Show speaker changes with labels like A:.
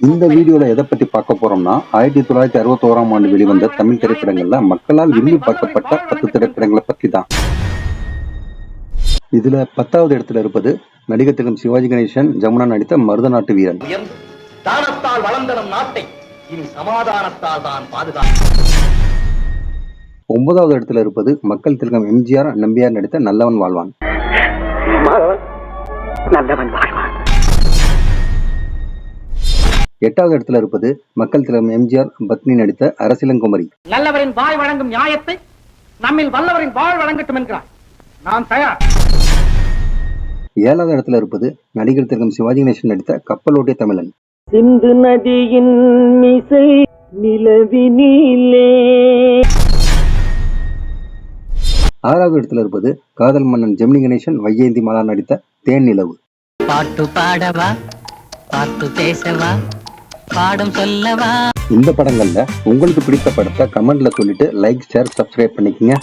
A: இந்த வீடியோல எதை பத்தி பார்க்க போறோம்னா ஆயிரத்தி தொள்ளாயிரத்தி அறுபத்தோராம் ஆண்டு வெளிவந்த தமிழ் திரைப்படங்கள்ல மக்களால் விரும்பி பார்க்கப்பட்ட பத்து திரைப்படங்களை பத்தி தான் இதுல பத்தாவது இடத்துல இருப்பது நடிகர் திலகம் சிவாஜி கணேசன் ஜமுனா நடித்த மருதநாட்டு வீரன்.
B: உயர்ந்து தானத்தால் வளர்ந்த நம் நாட்டை இனி சமாதானத்தால் தான் பாதுகாக்கும்
A: ஒன்பதாவது இடத்துல இருப்பது மக்கள் திலகம் எம்ஜிஆர் நம்பியார் நடித்த நல்லவன் வாழ்வான்.
C: நல்லவன் வாழ்வான்.
A: எட்டாவது இடத்துல இருப்பது மக்கள் திலகம் எம்ஜிஆர் பத்னி நடித்த அரசிலங்குமரி.
D: நல்லவரின் வாய் வழங்கும் நியாயத்தை நம்மில் வல்லவரின் வாழ் வழங்கட்டும் என்கிறார். நாம் தயார்.
A: ஏழாவது இடத்துல இருப்பது நடிகர் திலகம் சிவாஜி கணேசன் நடித்த கப்பலோட்டிய தமிழன்.
C: சிந்து நதியின் மிசை நிலவினிலே
A: ஆறாவது இடத்துல இருப்பது காதல் மன்னன் ஜெமினி கணேசன் வைஜெயந்தி மாலா நடித்த தேன் நிலவு.
E: பாட்டு பாடவா? பாட்டு பேசவா? பாடம் சொல்லவா?
A: இந்த படங்கள்ல உங்களுக்கு பிடித்த படத்தை கமெண்ட்ல சொல்லிட்டு லைக் ஷேர் சப்ஸ்கிரைப் பண்ணிக்கங்க.